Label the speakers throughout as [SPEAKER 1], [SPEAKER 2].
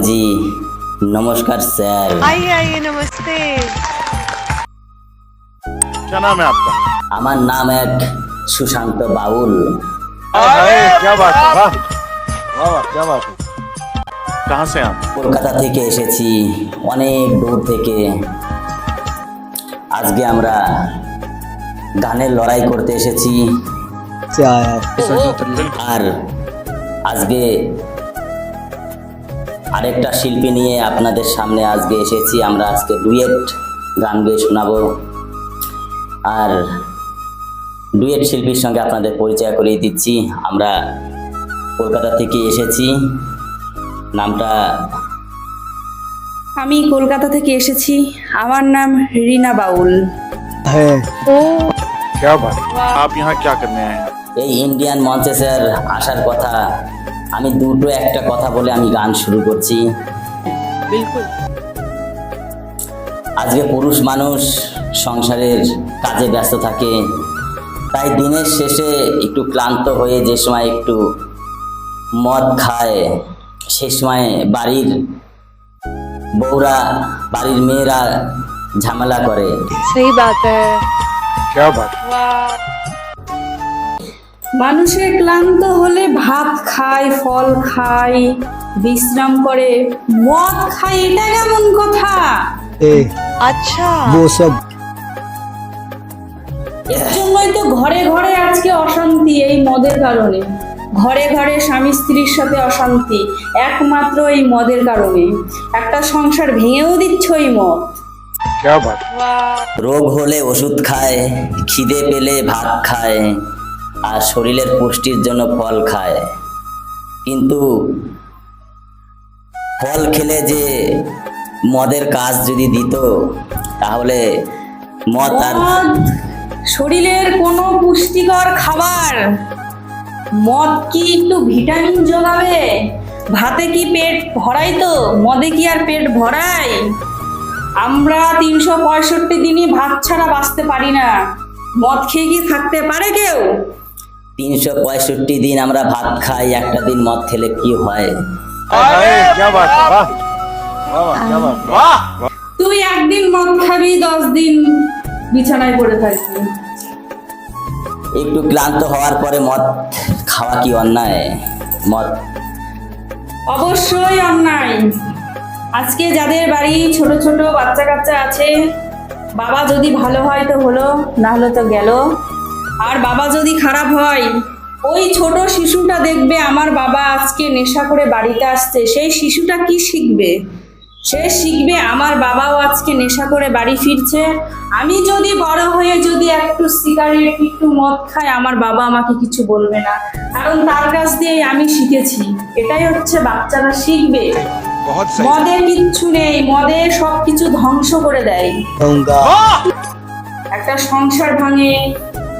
[SPEAKER 1] नमस्कार मैडम जी नमस्कार सर
[SPEAKER 2] आइए आइए नमस्ते
[SPEAKER 3] क्या नाम है आपका
[SPEAKER 1] আমার নাম এক সুশান্ত বাউল
[SPEAKER 3] अरे क्या बात है वाह वाह वाह क्या बात है कहाँ से आप
[SPEAKER 1] কলকাতা থেকে এসেছি অনেক দূর থেকে আজকে আমরা গানের লড়াই করতে এসেছি আর আজকে আরেকটা শিল্পী নিয়ে আপনাদের সামনে আজকে এসেছি আমরা আজকে ডুয়েট গান গেয়ে শোনাবো আর ডুয়েট শিল্পীর সঙ্গে আপনাদের পরিচয় করিয়ে দিচ্ছি আমরা কলকাতা থেকে এসেছি নামটা
[SPEAKER 4] আমি কলকাতা থেকে এসেছি আমার নাম রিনা বাউল
[SPEAKER 3] क्या बात है आप यहाँ क्या करने आए हैं
[SPEAKER 1] এই ইন্ডিয়ান মঞ্চে স্যার আসার কথা আমি দুটো একটা কথা বলে আমি গান শুরু করছি। আজকে পুরুষ মানুষ সংসারের কাজে ব্যস্ত থাকে। তাই দিনের শেষে একটু ক্লান্ত হয়ে যে সময় একটু মদ খায় সে সময় বাড়ির বউরা বাড়ির মেয়েরা ঝামেলা করে।
[SPEAKER 3] সেই বাত।
[SPEAKER 4] মানুষে ক্লান্ত হলে ভাত খায় ফল খায় বিশ্রাম করে। মদ খায় এটা কেমন কথা?
[SPEAKER 5] আচ্ছা।
[SPEAKER 4] সব জন্যই তো ঘরে ঘরে আজকে অশান্তি এই মদের কারণে। ঘরে ঘরে স্বামী স্ত্রীর সাথে অশান্তি একমাত্র এই মদের কারণে। একটা সংসার ভেঙেও দিচ্ছ এই মদ।
[SPEAKER 1] রোগ হলে ওষুধ খায় খিদে পেলে ভাত খায়। আর শরীরের পুষ্টির জন্য ফল খায়। কিন্তু ফল খেলে যে মদের কাজ যদি দিত, তাহলে মদ আর
[SPEAKER 4] শরীরের কোনো পুষ্টিকর খাবার। মদ কি একটু ভিটামিন যোগাবে? ভাতে কি পেট ভরাই তো? মদে কি আর পেট ভরাই আমরা তিনশো পঁয়ষট্টি দিনই ভাত ছাড়া বাঁচতে পারি না। মদ খেয়ে কি থাকতে পারে কেউ?
[SPEAKER 1] তিনশো পঁয়ষট্টি দিন আমরা ভাত খাই একটা দিন মদ খেলে কি হয়?
[SPEAKER 4] তুই একদিন মদ খাবি দশ দিন বিছানায় পড়ে থাকবি।
[SPEAKER 1] একটু ক্লান্ত হওয়ার পরে মদ খাওয়া কি অন্যায়? মদ
[SPEAKER 4] অবশ্যই অন্যায়। আজকে যাদের বাড়ি ছোট ছোট বাচ্চা কাচ্চা আছে বাবা যদি ভালো হয় তো হলো না হলে তো গেল। আর বাবা যদি খারাপ হয় ওই ছোট শিশুটা দেখবে আমার বাবা আজকে নেশা করে বাড়িতে আসছে। সেই শিশুটা কি শিখবে? সে শিখবে আমার বাবাও আজকে নেশা করে বাড়ি ফিরছে। আমি যদি বড় হয়ে যদি একটু সিগারেট একটু মদ খাই আমার বাবা আমাকে কিছু বলবে না। কারণ তার কাছ দিয়ে আমি শিখেছি। এটাই হচ্ছে বাচ্চারা শিখবে। মদে কিচ্ছু নেই মদে সবকিছু ধ্বংস করে দেয়। একটা সংসার ভাঙে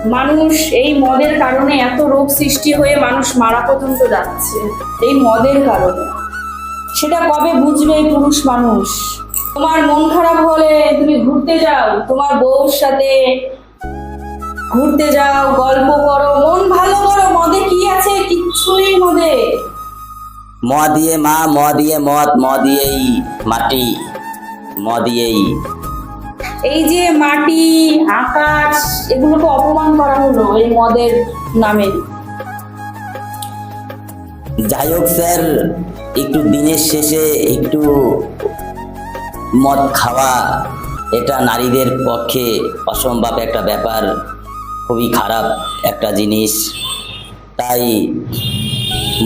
[SPEAKER 4] মানুষ এই মদের কারণে এত রোগ সৃষ্টি হয়ে মানুষ মারা পর্যন্ত যাচ্ছে। এই মদের কারণে। সেটা কবে বুঝবে এই পুরুষ মানুষ? তোমার মন খারাপ হলে তুমি ঘুরতে যাও, তোমার বউর সাথে ঘুরতে যাও, গল্প করো, মন ভালো করো, মদে কি আছে? কিচ্ছু নেই মদে।
[SPEAKER 1] ম দিয়ে মা, ম দিয়ে মদ, ম দিয়েই মাটি, ম দিয়েই
[SPEAKER 4] এই যে মাটি, আকাশ এগুলোকে অপমান করা হলো এই মদের নামে।
[SPEAKER 1] যাই হোক স্যার, একটু দিনের শেষে একটু মদ খাওয়া এটা নারীদের পক্ষে অসম্ভব একটা ব্যাপার, খুবই খারাপ একটা জিনিস। তাই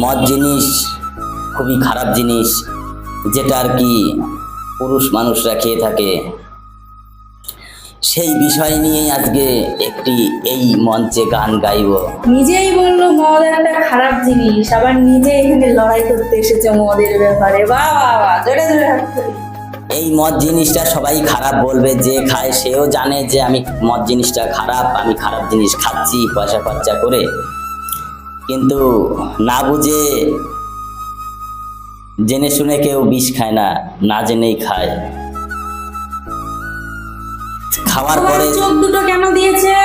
[SPEAKER 1] মদ জিনিস খুবই খারাপ জিনিস, যেটা আর কি পুরুষ মানুষরা খেয়ে থাকে। সেই বিষয় নিয়েই আজকে একটি এই মঞ্চে গান গাইব।
[SPEAKER 4] নিজেই বলল মদ একটা খারাপ জিনিস। আবার নিজে এখানে লড়াই করতে এসেছে মদের ব্যাপারে। বাহ বাহ বাহ জোরে জোরে
[SPEAKER 1] এই মদ জিনিসটা সবাই খারাপ বলবে যে খায় সেও জানে যে আমি মদ জিনিসটা খারাপ আমি খারাপ জিনিস খাচ্ছি পয়সা খরচা করে। কিন্তু না বুঝে জেনে শুনে কেউ বিষ খায় না না জেনেই খায়। খাওয়ার পরে
[SPEAKER 4] চোখ দুটো কেন দিয়েছে?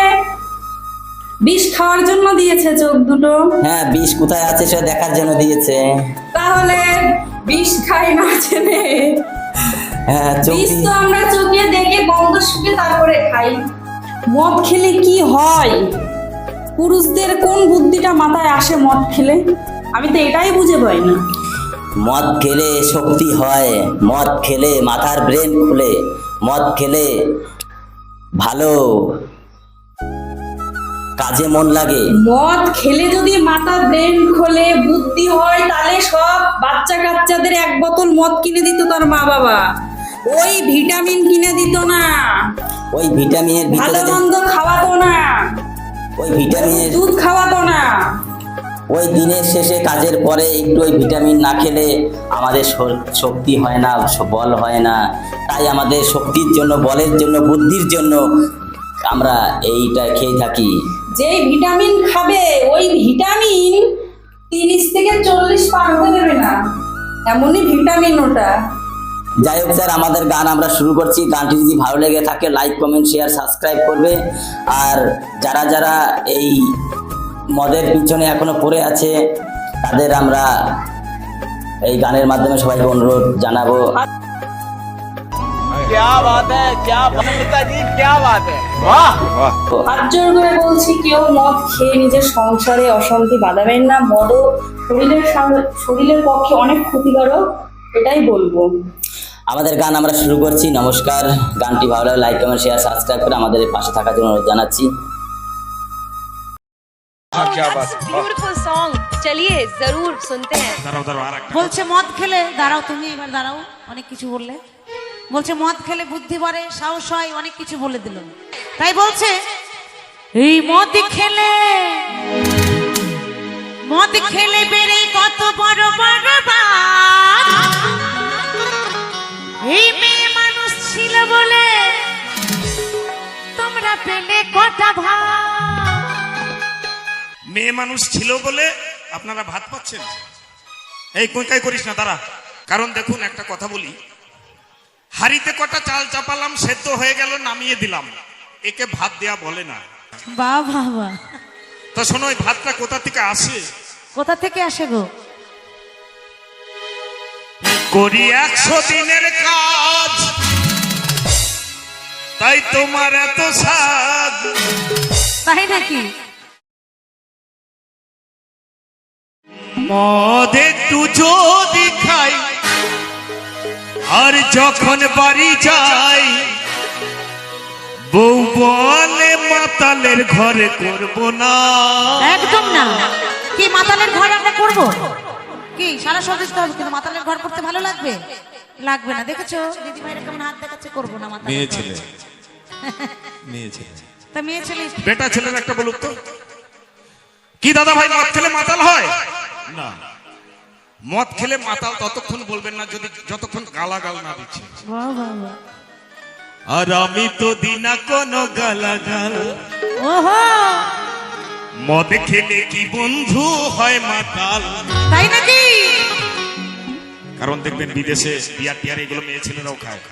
[SPEAKER 4] বিষ খাওয়ার জন্য দিয়েছে চোখ দুটো।
[SPEAKER 1] হ্যাঁ বিষ কোথায় আছে সেটা দেখার জন্য দিয়েছে।
[SPEAKER 4] তাহলে বিষ খাই না চেনে
[SPEAKER 1] হ্যাঁ
[SPEAKER 4] বিষ তো আমরা চোখে দেখে গন্ধ শুকে তারপরে খাই। মদ খেলে কি হয়? পুরুষদের কোন বুদ্ধিটা মাথায় আসে মদ খেলে? আমি তো এটাই বুঝে পাই না।
[SPEAKER 1] মদ খেলে শক্তি হয় মদ খেলে মাথার ব্রেন খুলে মদ খেলে ভালো। কাজে মন লাগে।
[SPEAKER 4] মদ খেলে যদি মাথা ব্রেন খোলে বুদ্ধি হয় তাহলে সব বাচ্চা কাচ্চাদের এক বোতল মদ কিনে দিত তার মা বাবা। ওই ভিটামিন কিনে দিত না।
[SPEAKER 1] ওই ভিটামিনের
[SPEAKER 4] ভালো মন্দ খাওয়াতো না।
[SPEAKER 1] ওই ভিটামিনের
[SPEAKER 4] দুধ খাওয়াতো না।
[SPEAKER 1] ওই দিনের শেষে কাজের পরে একটু ওই ভিটামিন না খেলে আমাদের শক্তি হয় না বল হয় না। তাই আমাদের শক্তির জন্য বলের জন্য বুদ্ধির জন্য আমরা এইটা খেয়ে থাকি।
[SPEAKER 4] যেই ভিটামিন খাবে ওই ভিটামিন তিরিশ থেকে চল্লিশ পার হতে দেবে না। এমনই ভিটামিন ওটা।
[SPEAKER 1] যাই হোক স্যার আমাদের গান আমরা শুরু করছি। গানটি যদি ভালো লেগে থাকে লাইক কমেন্ট শেয়ার সাবস্ক্রাইব করবে। আর যারা যারা এই মদের পিছনে এখনও পড়ে আছে তাদের আমরা এই গানের মাধ্যমে সবাইকে অনুরোধ জানাব।
[SPEAKER 4] বলছি কেউ মদ খেয়ে নিজের সংসারে অশান্তি বাঁধাবেন না মদও শরীরের শরীরের পক্ষে অনেক ক্ষতিকারক এটাই বলব।
[SPEAKER 1] আমাদের গান আমরা শুরু করছি নমস্কার। গানটি ভালো লাইক কমেন্ট শেয়ার সাবস্ক্রাইব করে আমাদের পাশে থাকার জন্য অনুরোধ জানাচ্ছি।
[SPEAKER 3] क्या बात है वाह।
[SPEAKER 5] ब्यूटीफुल सॉन्ग चलिए जरूर सुनते हैं
[SPEAKER 6] বলছে মদ খেলে দাঁড়াও তুমি এবার দাঁড়াও অনেক কিছু বললে বলছে মদ খেলে বুদ্ধি বাড়ে সাহস হয় অনেক কিছু বলে দিল তাই বলছে এই মদ খেলে মদ খেলে বেড়ে কত বড় বড় বাত। এই মেয়ে মানুষ ছিল বলে তোমরা পেলে কটা ভাত
[SPEAKER 7] মেয়ে মানুষ ছিল বলে আপনারা ভাত পাচ্ছেন? এই কোঁকাই করিস না তারা কারণ দেখুন একটা কথা বলি। হাড়িতে কটা চাল চাপালাম সেদ্ধ হয়ে গেল নামিয়ে দিলাম। একে ভাত দেয়া বলে না।
[SPEAKER 6] বাহ বাহ
[SPEAKER 7] তো শোনো ওই ভাতটা কোথা থেকে আসে?
[SPEAKER 6] কোথা থেকে আসে গো?
[SPEAKER 7] করি একশো দিনের কাজ। তাই তোমার এত সাজ।
[SPEAKER 6] তাই নাকি?
[SPEAKER 7] মদ একটু যদি খাই আর যখন বাড়ি যাই বউ বলে মাতালের ঘরে করব না।
[SPEAKER 6] একদম না। কি মাতালের ঘর আমরা করব? কি সারা সদস্য হবে কিন্তু মাতালের ঘর করতে ভালো লাগবে? লাগবে না দেখেছ? দিদি ভাইরা কেমন হাত দেখাচ্ছে করব না মাতালের
[SPEAKER 8] মেয়ে ছেলে। মেয়ে ছেলে।
[SPEAKER 6] তা মেয়ে ছেলে
[SPEAKER 7] বেটা ছেলের একটা বলুক তো। কি দাদা ভাই খেলে মাতাল হয়? না। মদ খেলে মাতাল ততক্ষণ বলবেন না যদি যতক্ষণ গালাগাল না দিচ্ছে। আর আমি তো দিনা কোনো গালাগাল। মদ খেলে কি বন্ধু হয় মাতাল?
[SPEAKER 6] তাই নাকি?
[SPEAKER 7] কারণ দেখবেন বিদেশে বিয়ার টিয়ার এগুলো মেয়ে ছেলেরাও খায়।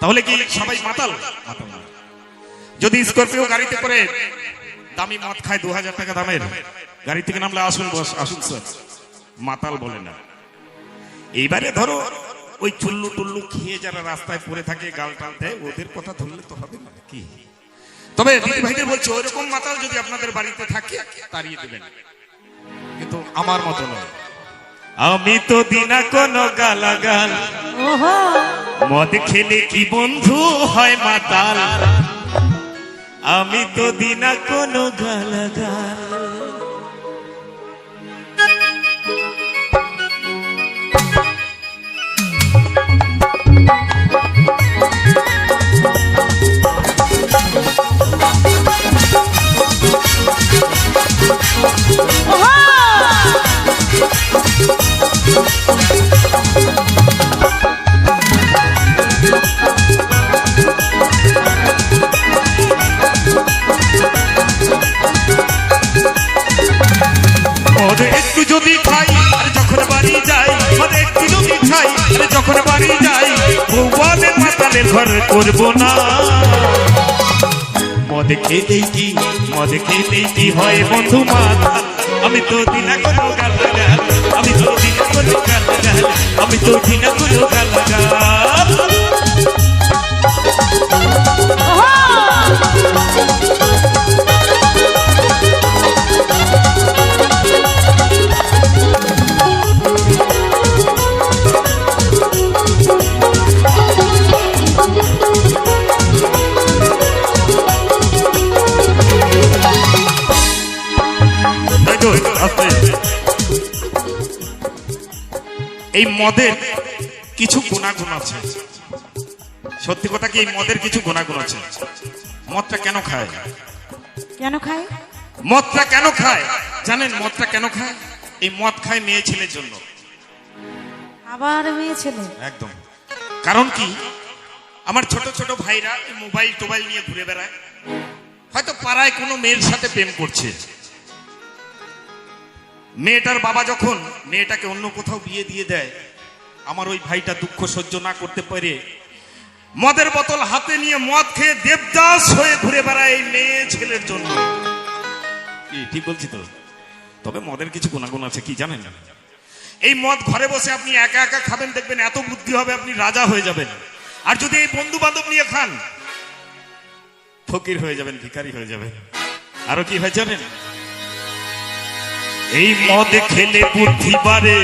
[SPEAKER 7] তাহলে কি সবাই মাতাল? মাতাল যদি স্করপিও গাড়িতে করে দামি মদ খায় দু হাজার টাকা দামের। গাড়ি থেকে নামলে আসুন বস আসুন স্যার। মাতাল বলে না। এইবারে ধরো ওই চুল্লু টুল্লু খেয়ে যারা রাস্তায় পড়ে থাকে গাল টাল দেয় ওদের কথা ধরলে তো হবে না কি? তবে দিদি ভাইদের বলছে ওইরকম মাতাল যদি আপনাদের বাড়িতে থাকে তাড়িয়ে দেবেন। কিন্তু আমার মতো নয়। আমি তো দিনা কোনো গালাগাল। মদ খেলে কি বন্ধু হয় মাতাল? আমি তো দিনা কোনো গালাগাল। মদ করব না। মদ খেতে কি, মদ খেতে কি হয় বন্ধু মাথা আমি তো দিনা কোনো গালাগাল, আমি তো দিনা কোনো গালাগাল, আমি তো দিনা কোনো গালাগাল। এই মদের কিছু গুণাগুণ আছে। সত্যি কথা কি এই মদের কিছু গুণাগুণ আছে? মদটা কেন খায়?
[SPEAKER 6] কেন খায়?
[SPEAKER 7] মদটা কেন খায়? জানেন মদটা কেন খায়? এই মদ খায় মেয়ে ছেলের জন্য।
[SPEAKER 6] আবার মেয়ে ছেলে?
[SPEAKER 7] একদম। কারণ কি? আমার ছোট ছোট ভাইরা মোবাইল টোবাইল নিয়ে ঘুরে বেড়ায়। হয়তো পাড়ায় কোনো মেয়ের সাথে প্রেম করছে। মেয়েটার বাবা যখন মেয়েটাকে অন্য কোথাও বিয়ে দিয়ে দেয় আমার ওই ভাইটা দুঃখ সহ্য না করতে পারে। মদের বোতল হাতে নিয়ে মদ খেয়ে দেবদাস হয়ে ঘুরে বেড়ায় এই মেয়ে ছেলের জন্য। ঠিক বলছি তো। তবে মদের কিছু গুণাগুণ আছে কি জানেন? এই মদ ঘরে বসে আপনি একা একা খাবেন দেখবেন এত বুদ্ধি হবে আপনি রাজা হয়ে যাবেন। আর যদি এই বন্ধু বান্ধব নিয়ে খান ফকির হয়ে যাবেন ভিখারি হয়ে যাবেন। আরও কি হয় জানেন? এই মদ খেলে বুদ্ধি বাড়ে।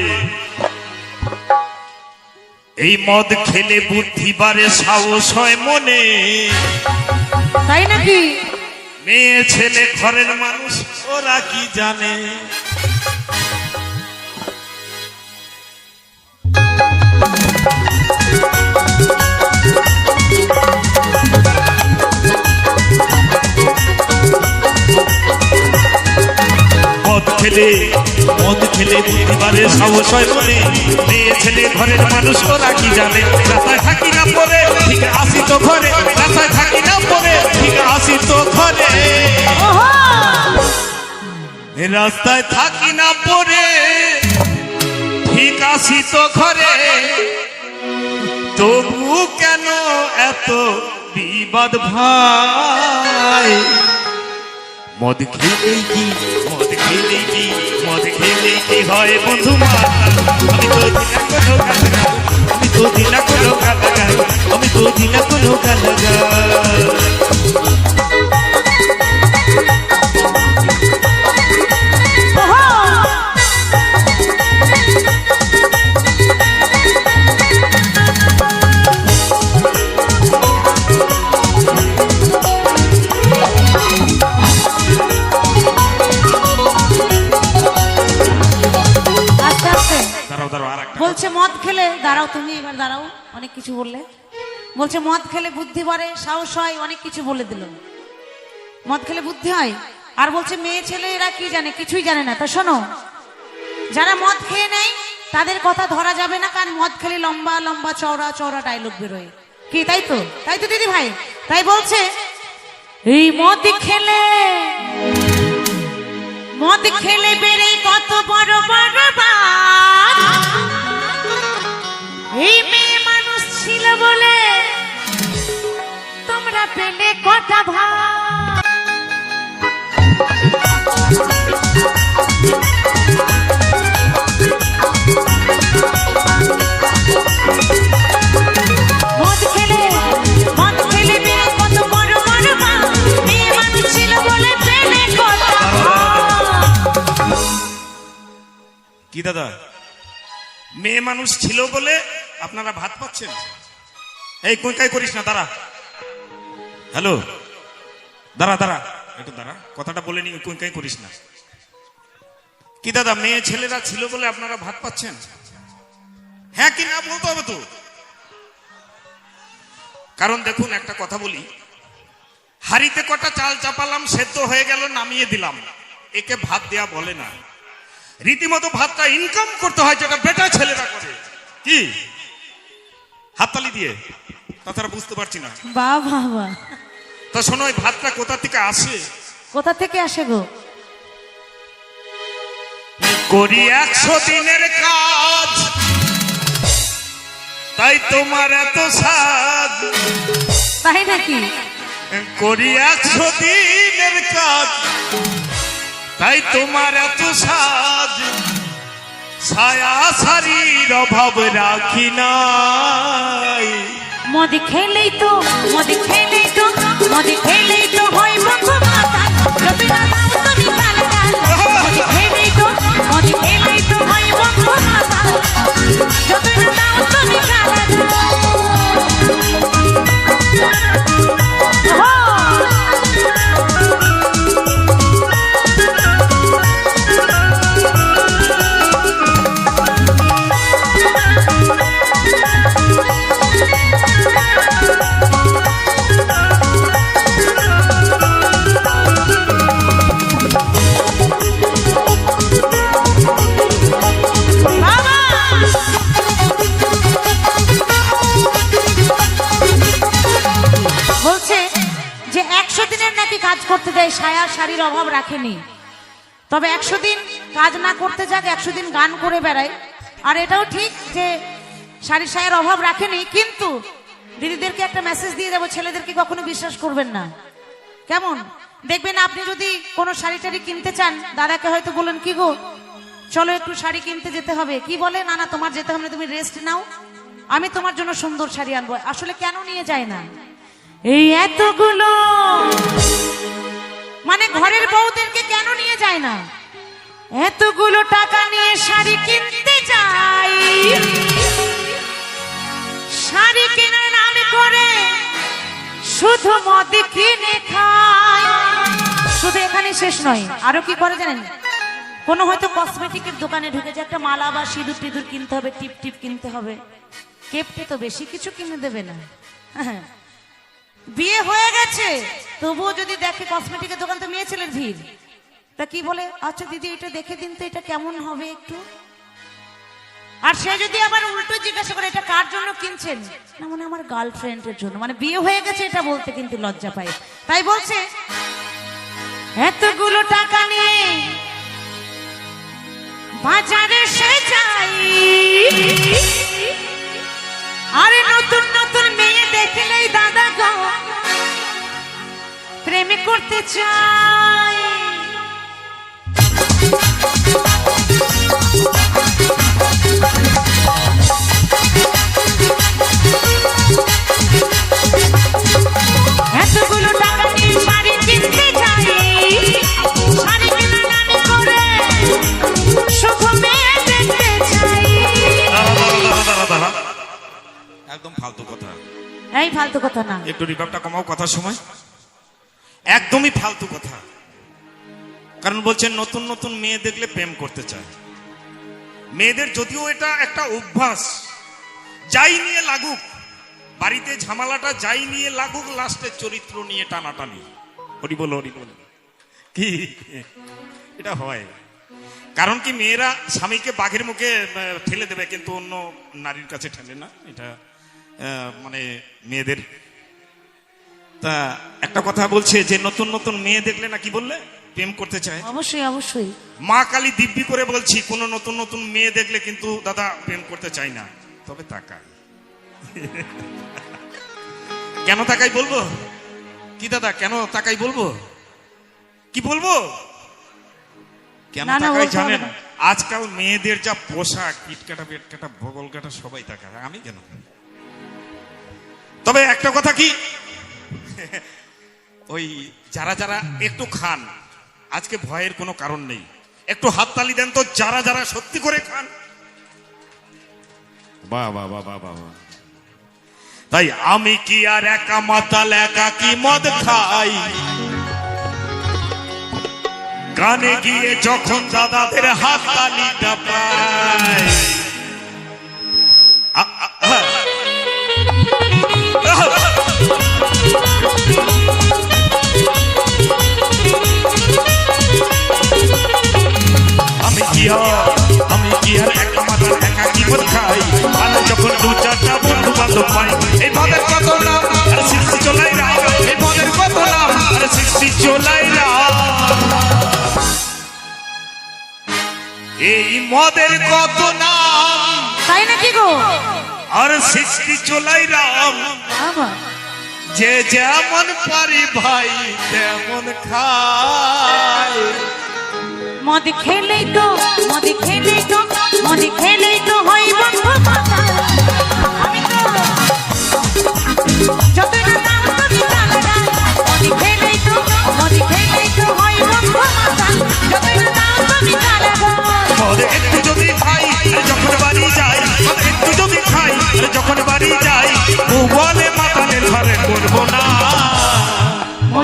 [SPEAKER 7] এই মদ খেলে বুদ্ধি বাড়ে সাহস হয় মনে।
[SPEAKER 6] তাই নাকি?
[SPEAKER 7] মেয়ে ছেলে ঘরের মানুষ ওরা কি জানে? মদ খেলে মদ খেলে বুধবারে সাহস হয় মনে। মেয়ে ছেলে ঘরের মানুষ ওরা কি জানে? রাস্তায় থাকি না পরে ঠিক আসি তো ঘরে। রাস্তায় থাকি না পরে ঠিক আসি তো ঘরে। রাস্তায় থাকি না পরে ঠিক আসি তো ঘরে। তবু কেন এত বিবাদ ভাই? মদ খেলে কি? মদ খেলে কি? মদ খেলে কি হয় বন্ধু আমি তো দিনা কোনো আমি তো দিনা কোনো আমি তো দিনা কোনো গালাগাল
[SPEAKER 6] বলছে, মদ খেলে, দাঁড়াও তুমি এবার দাঁড়াও, অনেক কিছু বললে। বলছে, মদ খেলে বুদ্ধি বাড়ে, সাহস হয়, অনেক কিছু বলে দিল। মদ খেলে বুদ্ধি হয়? আর বলছে, মেয়ে ছেলে এরা কি জানে? কিছুই জানে না। তা শোনো, যারা মদ খেয়ে নেয়, তাদের কথা ধরা যাবে না, কারণ মদ খেলে লম্বা লম্বা চওড়া চওড়া ডায়লগ বেরোয়। কি, তাই তো? তাই তো, দিদি ভাই? তাই বলছে, এই মদ খেলে মদ খেলে বেড়ে কত বড় বড় বাত এই মেয়ে মানুষ ছিল বলে তোমরা পেলে কটা
[SPEAKER 7] কি দাদা? মেয়ে মানুষ ছিল বলে আপনারা ভাত পাচ্ছেন? এই কুইকাই করিস না, দাঁড়া। হ্যালো? দাঁড়া দাঁড়া। একটু দাঁড়া, কথাটা বলে নি কুইকাই করিস না। কি দাদা, মেয়ে ছেলেরা ছিল বলে আপনারা ভাত পাচ্ছেন? হ্যাঁ কি না বলতে হবে তো? কারণ দেখুন, একটা কথা বলি। হাড়িতে কটা চাল চাপালাম, সেদ্ধ হয়ে গেল, নামিয়ে দিলাম। একে ভাত দেয়া বলে না। রীতিমতো ভাতটা ইনকাম করতে হয়, যেটা বেটা ছেলেরা করে। কি? হাততালি দিয়ে? তাছাড়া বুঝতে পারছি না।
[SPEAKER 6] বা বাহ
[SPEAKER 7] তা শোনো ওই ভাতটা কোথা থেকে আসে?
[SPEAKER 6] কোথা থেকে আসে গো?
[SPEAKER 7] করি একশো দিনের কাজ। তাই তোমার এত সাজ।
[SPEAKER 6] তাই নাকি?
[SPEAKER 7] করি একশো দিনের কাজ। তাই তোমার এত সাজ। ছায়া শাড়ির অভাব রাখি নাই।
[SPEAKER 6] মদ খেলেই তো মদ খেলেই তো মদ খেলেই করতে যায় সায়া শাড়ির অভাব রাখেনি। তবে একশো দিন কাজ না করতে যাক, একশো দিন গান করে বেড়ায় আর এটাও ঠিক যে শাড়ি সায়ের অভাব রাখেনি, কিন্তু দিদিদেরকে একটা মেসেজ দিয়ে দেবো, ছেলেদেরকে কখনো বিশ্বাস করবেন না। কেমন? দেখবেন আপনি যদি কোনো শাড়ি টাড়ি কিনতে চান, দাদাকে হয়তো বলেন, কি গো, চলো একটু শাড়ি কিনতে যেতে হবে। কি বলে? না না, তোমার যেতে হবে না, তুমি রেস্ট নাও। আমি তোমার জন্য সুন্দর শাড়ি আনব। আসলে কেন নিয়ে যায় না? এই এতগুলো। মানে ঘরের বউদেরকে কেন নিয়ে যায় না? এতগুলো টাকা নিয়ে শাড়ি কিনতে যাই শাড়ি কেনার নামে করে শুধু মদ কিনে খায়। শুধু এখানে শেষ নয়, আরও কি করে জানেন? কোনো হয়তো কসমেটিকের দোকানে ঢুকে যে একটা মালা বা সিঁদুর টিঁদুর কিনতে হবে, টিপ টিপ কিনতে হবে। কেপটে তো বেশি কিছু কিনে দেবে না। হ্যাঁ বিয়ে হয়ে গেছে। তবুও যদি দেখে কসমেটিকের দোকান তো মেয়ে ছেলের ভিড়। তা কি বলে? আচ্ছা দিদি, এটা দেখে দিন তো এটা কেমন হবে একটু। আর সে যদি আবার উল্টো জিজ্ঞাসা করে, এটা কার জন্য কিনছেন? না মানে আমার গার্লফ্রেন্ডের জন্য। মানে বিয়ে হয়ে গেছে এটা বলতে কিন্তু লজ্জা পায়। তাই বলছে, এতগুলো টাকা নিয়ে বাজারে সে যাই আরে নতুন নতুন মেয়ে দেখলেই দাদা
[SPEAKER 7] দাঁড়া, দাঁড়া, দাঁড়া। একদম ফালতু কথা।
[SPEAKER 6] এই ফালতু কথা না।
[SPEAKER 7] একটু রিভাবটা কমাও কথার সময়। একদমই ফালতু কথা। কারণ বলছেন, নতুন নতুন মেয়ে দেখলে প্রেম করতে চায়। মেয়েদের যদিও এটা একটা অভ্যাস, যাই নিয়ে লাগুক, বাড়িতে ঝামেলাটা যাই নিয়ে লাগুক লাস্টের চরিত্র নিয়ে টানাটানি। হরি বল হরি বল। কি? এটা হয়। কারণ কি, মেয়েরা স্বামীকে বাঘের মুখে ঠেলে দেবে, কিন্তু অন্য নারীর কাছে ঠেলে না। এটা মানে মেয়েদের তা একটা কথা বলছে যে নতুন নতুন মেয়ে দেখলে না কি বললে? প্রেম করতে চায়।
[SPEAKER 6] অবশ্যই অবশ্যই।
[SPEAKER 7] মা কালী দিব্যি করে বলছি কোন নতুন নতুন মেয়ে দেখলে কিন্তু দাদা প্রেম করতে চাই না। তবে তাকাই। কেন তাকাই বলব? কি দাদা কেন তাকাই বলব? কি বলব? কেন তাকাই জানেন আজকাল মেয়েদের যা পোশাক ইট কাটা বেট কাটা ভগল কাটা সবাই তাকায়। আমি কেন? তবে একটা কথা কি ওই যারা যারা একটু খান আজকে ভয়ের কোনো কারণ নেই। একটু হাততালি দেন তো যারা যারা সত্যি করে খান। বাহ বাহ বাহ বাহ বাহ। তাই আমি কি আর একা মাতাল একা কি মদ খাই? গানে গিয়ে যখন দাদাদের হাততালিটা পাই। আর সৃষ্টি চলাই রাম যে যেমন পারি ভাই তেমন খায়
[SPEAKER 6] মদ খেলে তো মদ খেলে তো মদ খেলেই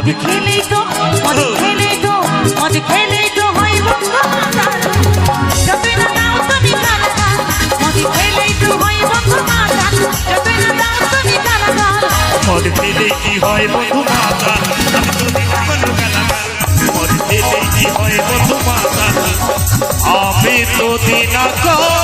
[SPEAKER 6] মদ খেলেই তো, মদ খেলেই তো,
[SPEAKER 7] মদ
[SPEAKER 6] খেলেই তো হয় মদ
[SPEAKER 7] খেলে কি হয় বন্ধু মাতাল আমি মদ খেলে কি হয় বন্ধু মাতাল আমি তো দিনা কোনো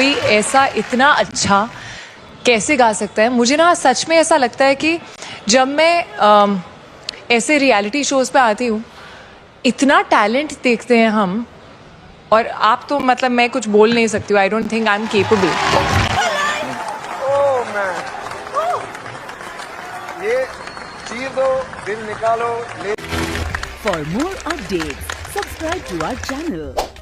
[SPEAKER 9] कोई ऐसा इतना अच्छा कैसे गा सकता है? मुझे ना सच में ऐसा लगता है कि जब मैं अम, ऐसे रियलिटी शोज़ पे आती हूँ इतना टैलेंट देखते हैं हम और आप तो मतलब मैं कुछ बोल नहीं सकती हूँ I don't think I am capable
[SPEAKER 3] ये चीर दो दिल निकालो ले
[SPEAKER 10] For more updates, subscribe to our channel,